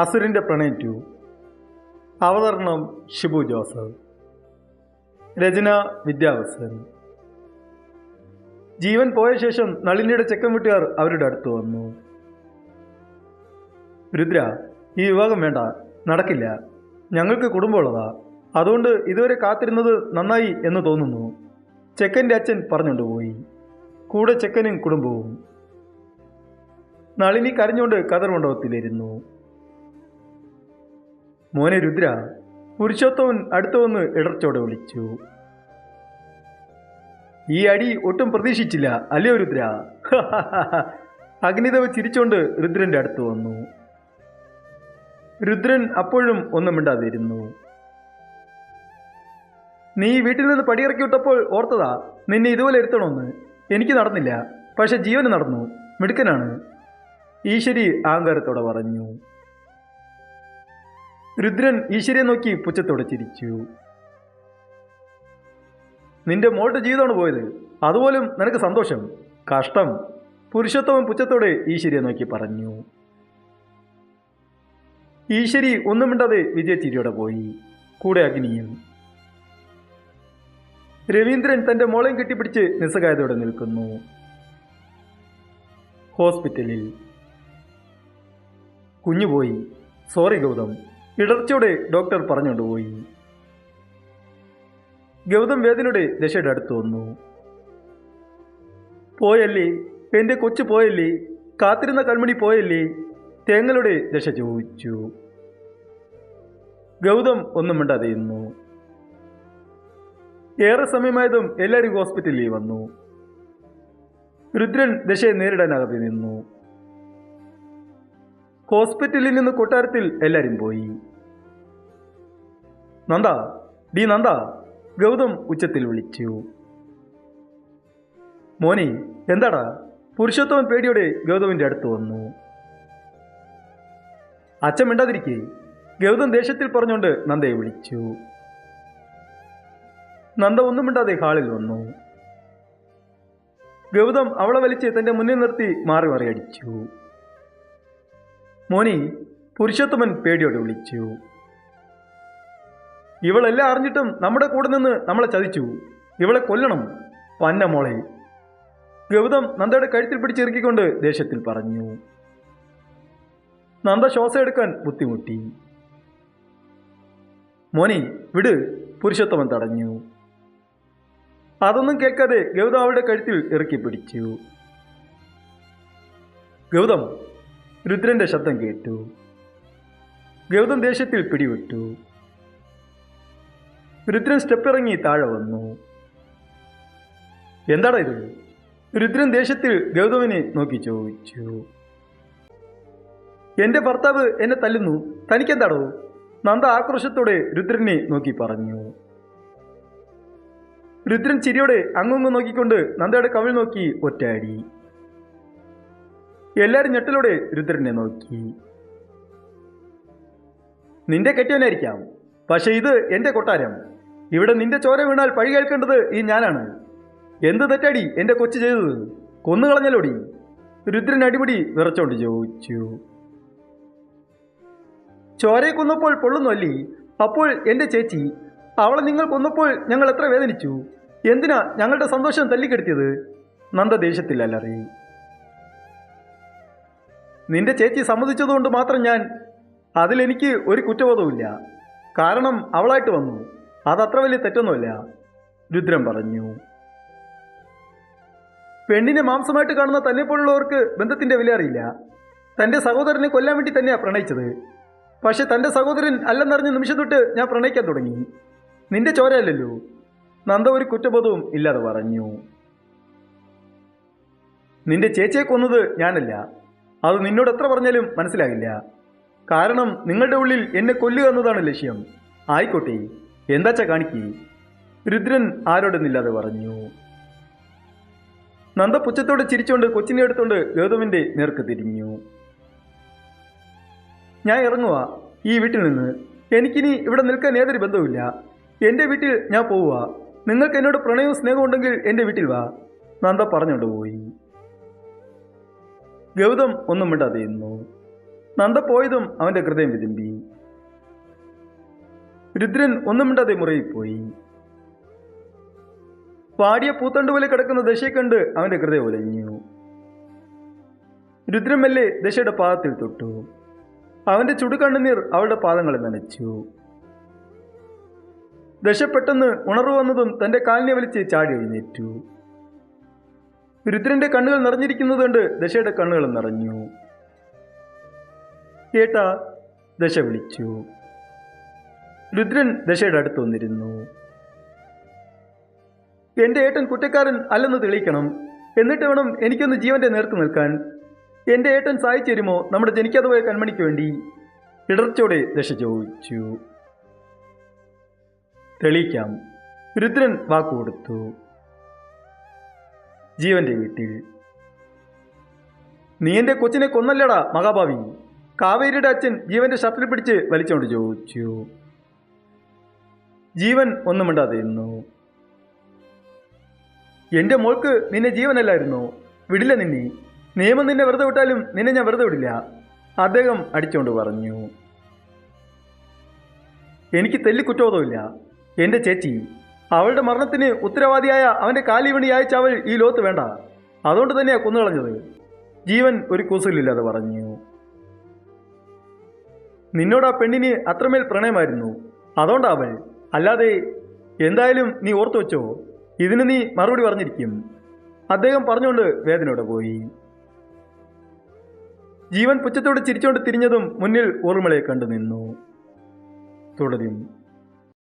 അസുരന്റെ പ്രണയിറ്റു അവതരണം ഷിബു ജോസഫ്. രചന വിദ്യാവസൻ. ജീവൻ പോയ ശേഷം നളിനിയുടെ ചെക്കൻ വീട്ടുകാർ അവരുടെ അടുത്ത് വന്നു. രുദ്ര ഈ വിവാഹം വേണ്ട നടക്കില്ല. ഞങ്ങൾക്ക് കുടുംബമുള്ളതാ. അതുകൊണ്ട് ഇതുവരെ കാത്തിരുന്നത് നന്നായി എന്ന് തോന്നുന്നു. ചെക്കന്റെ അച്ഛൻ പറഞ്ഞുകൊണ്ടുപോയി കൂടെ ചെക്കനും കുടുംബവും. നളിനി കരഞ്ഞുകൊണ്ട് കതർ മണ്ഡപത്തിലിരുന്നു. മോനെ രുദ്ര പുരുഷോത്തവൻ അടുത്തു വന്ന് ഇടർച്ചോടെ വിളിച്ചു. ഈ അടി ഒട്ടും പ്രതീക്ഷിച്ചില്ല അല്ലയോ രുദ്ര? അഗ്നിദേവ് ചിരിച്ചോണ്ട് രുദ്രന്റെ അടുത്ത് വന്നു. രുദ്രൻ അപ്പോഴും ഒന്നും മിണ്ടാതിരുന്നു. നീ വീട്ടിൽ നിന്ന് പടിയിറക്കി വിട്ടപ്പോൾ ഓർത്തതാ നിന്നെ ഇതുപോലെ ഇരുത്തണമെന്ന് എനിക്ക് നടന്നില്ല പക്ഷെ ജീവന് നടന്നു മിടുക്കനാണ്. ഈശ്വരി ആങ്കാരത്തോടെ പറഞ്ഞു. രുദ്രൻ ഈശ്വരയെ നോക്കി പുച്ഛത്തോടെ ചിരിച്ചു. നിന്റെ മോളുടെ ജീവിതമാണ് പോയത്. അതുപോലും നിനക്ക് സന്തോഷം. കഷ്ടം. പുരുഷത്വം പുച്ഛത്തോടെ ഈശ്വരിയെ നോക്കി പറഞ്ഞു. ഈശ്വരി ഒന്നും മിണ്ടാതെ വിജയച്ചിരിയോടെ പോയി. കൂടെ അഗ്നിയും. രവീന്ദ്രൻ തന്റെ മോളെയും കെട്ടിപ്പിടിച്ച് നിസ്സഹായതയോടെ നിൽക്കുന്നു. ഹോസ്പിറ്റലിൽ. കുഞ്ഞുപോയി. സോറി ഗൗതം. ഇടർച്ചയോടെ ഡോക്ടർ പറഞ്ഞുകൊണ്ടുപോയി ഗൗതം വേദനയുടെ ദശയുടെ അടുത്ത് വന്നു. പോയല്ലേ? എന്റെ കൊച്ചു പോയല്ലേ? കാത്തിരുന്ന കൺമണി പോയല്ലേ? തേങ്ങളുടെ ദശ ചോദിച്ചു. ഗൗതം ഒന്നും മിണ്ടാതെ ഇരുന്നു ഏറെ സമയമായതും എല്ലാവരും ഹോസ്പിറ്റലിൽ വന്നു. രുദ്രൻ ദശയെ നേരിടാനാകാതെ നിന്നു. ഹോസ്പിറ്റലിൽ നിന്ന് കൊട്ടാരത്തിൽ എല്ലാവരും പോയി. നന്ദ. ഡി നന്ദ ഗൗതം ഉച്ചത്തിൽ വിളിച്ചു. മോനെ എന്താടാ? പുരുഷോത്തമൻ പേടിയോടെ ഗൗതമിന്റെ അടുത്ത് വന്നു. അച്ഛൻ മിണ്ടാതിരിക്കേ. ഗൗതം ദേഷ്യത്തിൽ പറഞ്ഞുകൊണ്ട് നന്ദയെ വിളിച്ചു. നന്ദ ഒന്നും മിണ്ടാതെ ഹാളിൽ വന്നു. ഗൗതം അവളെ വലിച്ച് തന്റെ മുന്നിൽ നിർത്തി മാറി മാറി അടിച്ചു. മോനി പുരുഷോത്തമൻ പേടിയോടെ വിളിച്ചു. ഇവളെല്ലാം അറിഞ്ഞിട്ടും നമ്മുടെ കൂടെ നിന്ന് നമ്മളെ ചതിച്ചു. ഇവളെ കൊല്ലണം. പന്ന മോളെ. ഗൗതം നന്ദയുടെ കഴുത്തിൽ പിടിച്ചിറക്കിക്കൊണ്ട് ദേഷ്യത്തിൽ പറഞ്ഞു. നന്ദ ശ്വാസം എടുക്കാൻ ബുദ്ധിമുട്ടി. മോനി വിട് പുരുഷോത്തമൻ തടഞ്ഞു. അതൊന്നും കേൾക്കാതെ ഗൗതം അവളുടെ കഴുത്തിൽ ഇറക്കി പിടിച്ചു. ഗൗതം രുദ്രന്റെ ശബ്ദം കേട്ടു. ഗൗതം ദേഷ്യത്തിൽ പിടിവിട്ടു. രുദ്രൻ സ്റ്റെപ്പ് ഇറങ്ങി താഴെ വന്നു. എന്താടാ ഇത്? രുദ്രൻ ദേഷ്യത്തിൽ ഗൗതമിനെ നോക്കി ചോദിച്ചു. എന്റെ ഭർത്താവ് എന്നെ തല്ലുന്നു. തനിക്കെന്താടോ? നന്ദ ആക്രോശത്തോടെ രുദ്രനെ നോക്കി പറഞ്ഞു. രുദ്രൻ ചിരിയോടെ അങ്ങുങ്ങ് നോക്കിക്കൊണ്ട് നന്ദയുടെ കവിൾ നോക്കി ഒറ്റയാടി എല്ലാരും ഞെട്ടലോടെ രുദ്രനെ നോക്കി. നിന്റെ കെട്ടിയവനായിരിക്കാം. പക്ഷെ ഇത് എന്റെ കൊട്ടാരം. ഇവിടെ നിന്റെ ചോര വീണാൽ പഴി കേൾക്കേണ്ടത് ഈ ഞാനാണ്. എന്ത് തെറ്റാടി എന്റെ കൊച്ചു ചെയ്തത്? കൊന്നുകളഞ്ഞലോടി രുദ്രൻ അടിപിടി വിറച്ചോണ്ട് ചോദിച്ചു. ചോരയെ കൊന്നപ്പോൾ പൊള്ളുന്നല്ലേ അപ്പോൾ എന്റെ ചേച്ചി അവളെ നിങ്ങൾ കൊന്നപ്പോൾ ഞങ്ങൾ എത്ര വേദനിച്ചു? എന്തിനാ ഞങ്ങളുടെ സന്തോഷം തല്ലിക്കെടുത്തിയത്? നന്ദ ദേഷ്യത്തിൽ അലറി നിന്റെ ചേച്ചി സമ്മതിച്ചതുകൊണ്ട് മാത്രം ഞാൻ അതിലെനിക്ക് ഒരു കുറ്റബോധവുമില്ല. കാരണം അവളായിട്ട് വന്നു. അതത്ര വലിയ തെറ്റൊന്നുമില്ല രുദ്രൻ പറഞ്ഞു. പെണ്ണിനെ മാംസമായിട്ട് കാണുന്ന തന്നെപ്പോലുള്ളവർക്ക് ബന്ധത്തിന്റെ വില അറിയില്ല. തന്റെ സഹോദരനെ കൊല്ലാൻ വേണ്ടി തന്നെയാണ് പ്രണയിച്ചത്. പക്ഷെ തന്റെ സഹോദരൻ അല്ലെന്നറിഞ്ഞ നിമിഷം തൊട്ട് ഞാൻ പ്രണയിക്കാൻ തുടങ്ങി. നിന്റെ ചോരയല്ലല്ലോ നന്ദ ഒരു കുറ്റബോധവും ഇല്ലാതെ പറഞ്ഞു. നിന്റെ ചേച്ചിയെ കൊന്നത് ഞാനല്ല. അത് നിന്നോട് എത്ര പറഞ്ഞാലും മനസ്സിലാകില്ല. കാരണം നിങ്ങളുടെ ഉള്ളിൽ എന്നെ കൊല്ലുക എന്നതാണ് ലക്ഷ്യം. ആയിക്കോട്ടെ എന്താച്ചാ കാണിക്കേ? രുദ്രൻ ആരോടൊന്നില്ലാതെ പറഞ്ഞു. നന്ദ ചിരിച്ചുകൊണ്ട് കൊച്ചിനെ എടുത്തുകൊണ്ട് ഗൗതമിന്റെ നേർക്ക് തിരിഞ്ഞു. ഞാൻ ഇറങ്ങുക ഈ വീട്ടിൽ നിന്ന്. എനിക്കിനി ഇവിടെ നിൽക്കാൻ യാതൊരു ബന്ധവുമില്ല. എന്റെ വീട്ടിൽ ഞാൻ പോവുക നിങ്ങൾക്ക് എന്നോട് പ്രണയവും സ്നേഹവും ഉണ്ടെങ്കിൽ എന്റെ വീട്ടിൽ വാ. നന്ദ പറഞ്ഞുകൊണ്ട് പോയി. ഗൗതം ഒന്നും മിണ്ടാതെ ഇരുന്നു നന്ദ പോയതും അവന്റെ ഹൃദയം വിതുമ്പി. രുദ്രൻ ഒന്നും മിണ്ടാതെ മുറിയിൽ പോയി. പാടിയ പൂത്തണ്ട് പോലെ കിടക്കുന്ന ദശയെ കണ്ട് അവന്റെ ഹൃദയം ഉലഞ്ഞു രുദ്രൻ മെല്ലെ ദശയുടെ പാദത്തിൽ തൊട്ടു. അവന്റെ ചുടുകണ്ണുനീർ അവളുടെ പാദങ്ങളെ നനച്ചു. ദശ പെട്ടെന്ന് ഉണർവ് വന്നതും തന്റെ കാലിനെ വലിച്ച് ചാടി എഴുന്നേറ്റു. രുദ്രന്റെ കണ്ണുകൾ നിറഞ്ഞിരിക്കുന്നത് കൊണ്ട് ദശയുടെ കണ്ണുകൾ നിറഞ്ഞു. ഏട്ടാ ദശ വിളിച്ചു. രുദ്രൻ ദശയുടെ അടുത്ത് വന്നിരുന്നു. എന്റെ ഏട്ടൻ കുറ്റക്കാരൻ അല്ലെന്ന് തെളിയിക്കണം. എന്നിട്ട് വേണം എനിക്കൊന്ന് ജീവന്റെ നേർക്ക് നിൽക്കാൻ. എന്റെ ഏട്ടൻ സഹായിച്ചു തരുമോ? നമ്മുടെ ജനിക്കാതെ പോയ കൺമണിക്ക് വേണ്ടി. ഇടർച്ചോടെ ദശ ചോദിച്ചു. തെളിയിക്കാം. രുദ്രൻ വാക്കുകൊടുത്തു ജീവന്റെ വീട്ടിൽ. നീ എന്റെ കൊച്ചിനെ കൊന്നല്ലടാ മഹാഭാവി. കാവേരിയുടെ അച്ഛൻ ജീവന്റെ ഷർട്ടിൽ പിടിച്ച് വലിച്ചുകൊണ്ട് ചോദിച്ചു. ജീവൻ ഒന്നും മിണ്ടാതെ എന്റെ മോൾക്ക് നിന്നെ ജീവനല്ലായിരുന്നു. വിടില്ല നിന്നെ. നിയമം നിന്നെ വെറുതെ വിട്ടാലും നിന്നെ ഞാൻ വെറുതെ വിടില്ല. അദ്ദേഹം അടിച്ചുകൊണ്ട് പറഞ്ഞു. എനിക്ക് തെല്ലി കുറ്റബോധമില്ല എന്റെ ചേച്ചി അവളുടെ മരണത്തിന് ഉത്തരവാദിയായ അവന്റെ കാലിവണി അയച്ച അവൾ ഈ ലോകത്ത് വേണ്ട. അതുകൊണ്ട് തന്നെയാ കൊന്നുകളഞ്ഞത്. ജീവൻ ഒരു കൂസലില്ലാതെ പറഞ്ഞു. നിന്നോട് ആ പെണ്ണിന് അത്രമേൽ പ്രണയമായിരുന്നു. അതുകൊണ്ടാവൽ അല്ലാതെ എന്തായാലും നീ ഓർത്തു വെച്ചോ? ഇതിന് നീ മറുപടി പറഞ്ഞിരിക്കും. അദ്ദേഹം പറഞ്ഞുകൊണ്ട് വേദനയോടെ പോയി. ജീവൻ പുച്ഛത്തോട് ചിരിച്ചുകൊണ്ട് തിരിഞ്ഞതും മുന്നിൽ ഓർമ്മളെ കണ്ടു നിന്നു. തുടരും.